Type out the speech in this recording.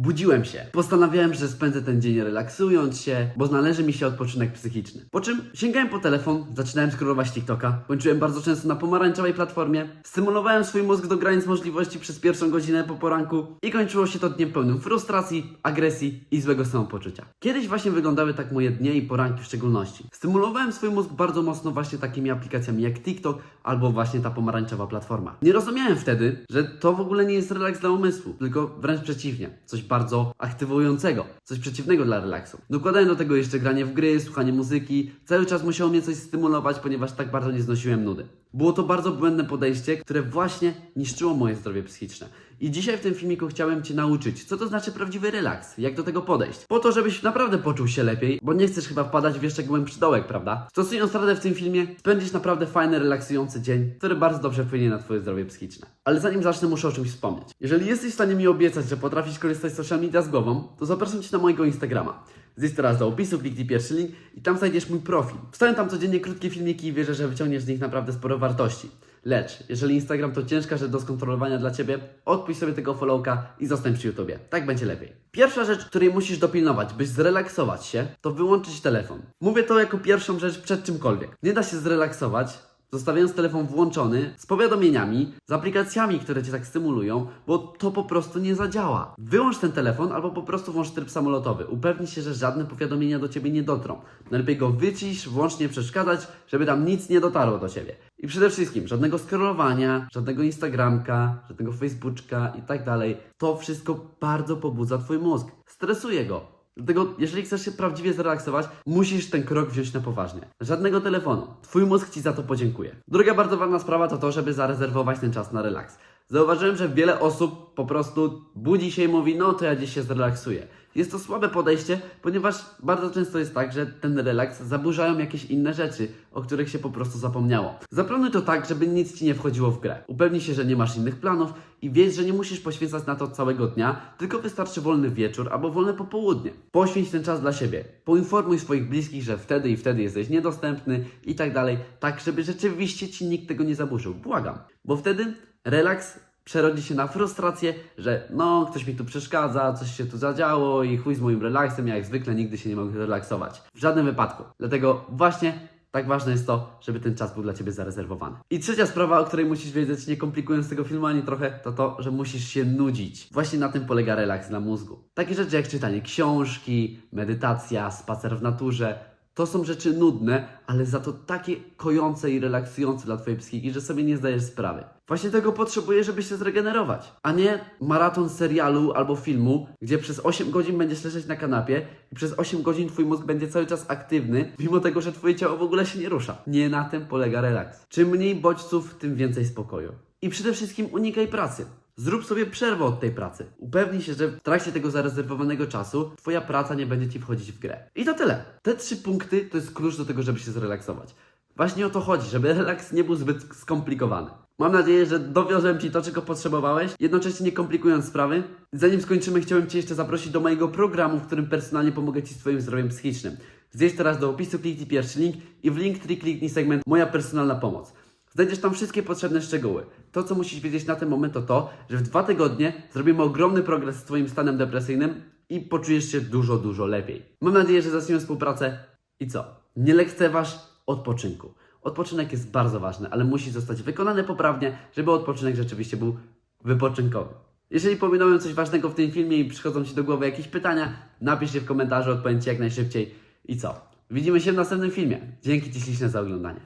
Budziłem się. Postanawiałem, że spędzę ten dzień relaksując się, bo należy mi się odpoczynek psychiczny. Po czym sięgałem po telefon, zaczynałem scrollować TikToka, kończyłem bardzo często na pomarańczowej platformie, stymulowałem swój mózg do granic możliwości przez pierwszą godzinę po poranku i kończyło się to dniem pełnym frustracji, agresji i złego samopoczucia. Kiedyś właśnie wyglądały tak moje dnie i poranki w szczególności. Stymulowałem swój mózg bardzo mocno właśnie takimi aplikacjami jak TikTok albo właśnie ta pomarańczowa platforma. Nie rozumiałem wtedy, że to w ogóle nie jest relaks dla umysłu, tylko wręcz przeciwnie, coś bardzo aktywującego, coś przeciwnego dla relaksu. Dokładałem do tego jeszcze granie w gry, słuchanie muzyki, cały czas musiało mnie coś stymulować, ponieważ tak bardzo nie znosiłem nudy. Było to bardzo błędne podejście, które właśnie niszczyło moje zdrowie psychiczne. I dzisiaj w tym filmiku chciałem Cię nauczyć, co to znaczy prawdziwy relaks, jak do tego podejść. Po to, żebyś naprawdę poczuł się lepiej, bo nie chcesz chyba wpadać w jeszcze głębszy dołek, prawda? Stosując radę w tym filmie, spędzisz naprawdę fajny, relaksujący dzień, który bardzo dobrze wpłynie na Twoje zdrowie psychiczne. Ale zanim zacznę, muszę o czymś wspomnieć. Jeżeli jesteś w stanie mi obiecać, że potrafisz korzystać z social media z głową, to zapraszam Cię na mojego Instagrama. Zjedź teraz do opisu, kliknij pierwszy link i tam znajdziesz mój profil. Wstawiam tam codziennie krótkie filmiki i wierzę, że wyciągniesz z nich naprawdę sporo wartości. Lecz, jeżeli Instagram to ciężka rzecz do skontrolowania dla Ciebie, odpuść sobie tego followka i zostań przy YouTubie. Tak będzie lepiej. Pierwsza rzecz, której musisz dopilnować, byś zrelaksować się, to wyłączyć telefon. Mówię to jako pierwszą rzecz przed czymkolwiek. Nie da się zrelaksować, zostawiając telefon włączony, z powiadomieniami, z aplikacjami, które cię tak stymulują, bo to po prostu nie zadziała. Wyłącz ten telefon albo po prostu włącz tryb samolotowy. Upewnij się, że żadne powiadomienia do ciebie nie dotrą. Najlepiej go wycisz, włącznie przeszkadzać, żeby tam nic nie dotarło do ciebie. I przede wszystkim żadnego scrollowania, żadnego Instagramka, żadnego Facebooka i tak dalej. To wszystko bardzo pobudza twój mózg. Stresuje go. Dlatego, jeżeli chcesz się prawdziwie zrelaksować, musisz ten krok wziąć na poważnie. Żadnego telefonu. Twój mózg ci za to podziękuje. Druga bardzo ważna sprawa to to, żeby zarezerwować ten czas na relaks. Zauważyłem, że wiele osób po prostu budzi się i mówi, no to ja dziś się zrelaksuję. Jest to słabe podejście, ponieważ bardzo często jest tak, że ten relaks zaburzają jakieś inne rzeczy, o których się po prostu zapomniało. Zaplanuj to tak, żeby nic ci nie wchodziło w grę. Upewnij się, że nie masz innych planów i wiedz, że nie musisz poświęcać na to całego dnia, tylko wystarczy wolny wieczór albo wolne popołudnie. Poświęć ten czas dla siebie. Poinformuj swoich bliskich, że wtedy i wtedy jesteś niedostępny i tak dalej, tak żeby rzeczywiście ci nikt tego nie zaburzył. Błagam. Bo wtedy relaks przerodzi się na frustrację, że no, ktoś mi tu przeszkadza, coś się tu zadziało i chuj z moim relaksem, ja jak zwykle nigdy się nie mogę relaksować. W żadnym wypadku. Dlatego właśnie tak ważne jest to, żeby ten czas był dla Ciebie zarezerwowany. I trzecia sprawa, o której musisz wiedzieć, nie komplikując tego filmu ani trochę, to to, że musisz się nudzić. Właśnie na tym polega relaks dla mózgu. Takie rzeczy jak czytanie książki, medytacja, spacer w naturze, to są rzeczy nudne, ale za to takie kojące i relaksujące dla Twojej psychiki, że sobie nie zdajesz sprawy. Właśnie tego potrzebujesz, żeby się zregenerować, a nie maraton serialu albo filmu, gdzie przez 8 godzin będziesz leżeć na kanapie i przez 8 godzin Twój mózg będzie cały czas aktywny, mimo tego, że Twoje ciało w ogóle się nie rusza. Nie na tym polega relaks. Czym mniej bodźców, tym więcej spokoju. I przede wszystkim unikaj pracy. Zrób sobie przerwę od tej pracy. Upewnij się, że w trakcie tego zarezerwowanego czasu Twoja praca nie będzie Ci wchodzić w grę. I to tyle. Te trzy punkty to jest klucz do tego, żeby się zrelaksować. Właśnie o to chodzi, żeby relaks nie był zbyt skomplikowany. Mam nadzieję, że dowiozłem Ci to, czego potrzebowałeś, jednocześnie nie komplikując sprawy. Zanim skończymy, chciałem Cię jeszcze zaprosić do mojego programu, w którym personalnie pomogę Ci z Twoim zdrowiem psychicznym. Zjedź teraz do opisu, kliknij pierwszy link i w link 3 kliknij segment Moja personalna pomoc. Znajdziesz tam wszystkie potrzebne szczegóły. To, co musisz wiedzieć na ten moment, to to, że w dwa tygodnie zrobimy ogromny progres z Twoim stanem depresyjnym i poczujesz się dużo, dużo lepiej. Mam nadzieję, że zaczniemy współpracę. I co? Nie lekceważ odpoczynku. Odpoczynek jest bardzo ważny, ale musi zostać wykonany poprawnie, żeby odpoczynek rzeczywiście był wypoczynkowy. Jeżeli pominąłem coś ważnego w tym filmie i przychodzą Ci do głowy jakieś pytania, napisz je w komentarzu, odpowiem Ci jak najszybciej. I co? Widzimy się w następnym filmie. Dzięki Ci śliczne za oglądanie.